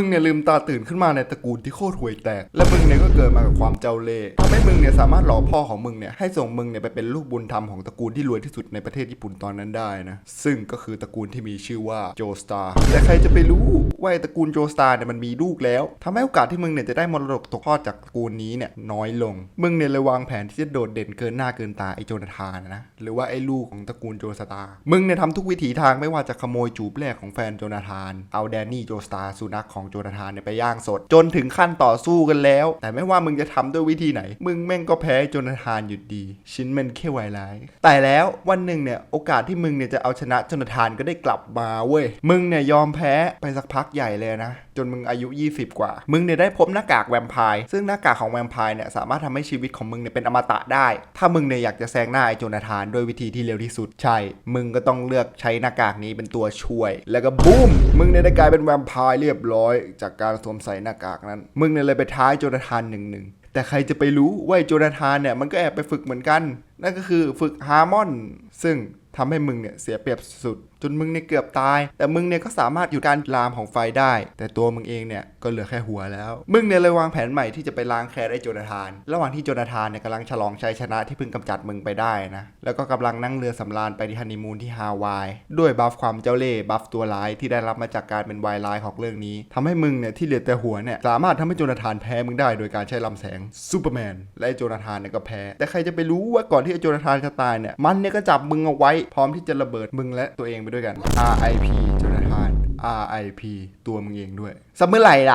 มึงเนี่ยลืมตาตื่นขึ้นมาในตระกูลที่โคตรห่วยแตก และมึงเนี่ยก็เกิดมากับความเจ้าเล่ห์ทำให้มึงเนี่ยสามารถหลอกพ่อของมึงเนี่ยให้ส่งมึงเนี่ยไปเป็นลูกบุญธรรมของตระกูลที่รวยที่สุดในประเทศญี่ปุ่นตอนนั้นได้นะ ซึ่งก็คือตระกูลที่มีชื่อว่าโจสตาร์แต่ใครจะไปรู้ว่าไอ้ตระกูลโจสตาร์เนี่ยมันมีลูกแล้วทำให้โอกาสที่มึงเนี่ยจะได้มรดกตกทอดจากตระกูลนี้เนี่ยน้อยลง มึงเนี่ยเลยวางแผนที่จะโดดเด่นเกินหน้าเกินตาไอโจนาธานนะหรือว่าไอลูกของตระกูลโจสตาร์มึงเนี่ยทำทุกวิถีทางไม่ว่าจะขโมยจูบแรกของแฟนโจนาธาน เอาแดนนี่โจสตาร์สุนัขของโจนาธานเนี่ยไปย่างสด จนถึงขั้นต่อสู้กันแล้ว แต่ไม่ว่ามึงจะทำด้วยวิธีไหน มึงแม่งก็แพ้โจนาธานอยู่ดี ชิ้นมันแค่ไวร้าย แต่แล้ววันหนึ่งเนี่ยโอกาสที่มึงเนี่ยจะเอาชนะโจนาธานก็ได้กลับมาเว้ย มึงเนี่ยยอมแพ้ไปสักพักใหญ่เลยนะ จนมึงอายุ 20 กว่า มึงเนี่ยได้พบหน้ากากแวมไพร์ ซึ่งหน้ากากของแวมไพร์เนี่ยสามารถทำให้ชีวิตของมึงเนี่ยเป็นอมตะได้ ถ้ามึงเนี่ยอยากจะแซงหน้าไอโจนาธานด้วยวิธีที่เร็วที่สุด ใช่ มึงก็ต้องเลือกใช้หน้ากากนี้เป็นตัวช่วย แล้วก็บูม มึงเนี่ยได้กลายเป็นแวมไพร์เรียบร้อยจากการสวมใส่หน้ากากนั้น มึงเนี่ยเลยไปท้ายโจนาธานหนึ่งหนึ่งแต่ใครจะไปรู้ว่าโจนาธานเนี่ยมันก็แอบไปฝึกเหมือนกัน นั่นก็คือฝึกฮาร์มอน ซึ่ง ทำให้มึงเนี่ยเสียเปรียบสุดจนมึงเนี่ยเกือบตาย แต่มึงเนี่ยก็สามารถหยุดการลามของไฟได้ แต่ตัวมึงเองเนี่ยก็เหลือแค่หัวแล้ว มึงเนี่ยเลยวางแผนใหม่ที่จะไปล้างแค้นไอ้โจนาธาน ระหว่างที่โจนาธานเนี่ยกำลังฉลองชัยชนะที่เพิ่งกำจัดมึงไปได้นะ แล้วก็กำลังนั่งเรือสำราญไปที่ฮันนีมูนที่ฮาวาย ด้วยบัฟความเจ้าเล่ห์บัฟตัวร้ายที่ได้รับมาจากการเป็นวายร้ายของเรื่องนี้ทำให้มึงเนี่ยที่เหลือแต่หัวเนี่ยสามารถทำให้โจนาธานแพ้มึงได้โดยการใช้ลำแสงซูเปอร์แมนและโจนาธานเนี่ยก็แพ้ แต่ใครจะไปรู้ว่าก่อนที่โจนาธานจะตายเนี่ยมันเนี่ยก็จับมึงเอาไว้พร้อมที่จะระเบิดมึงและตัวเองไปด้วยกัน R.I.P. จนาธาน R.I.P. ตัวมึงเองด้วยสักเมื่อไหร่ล่ะ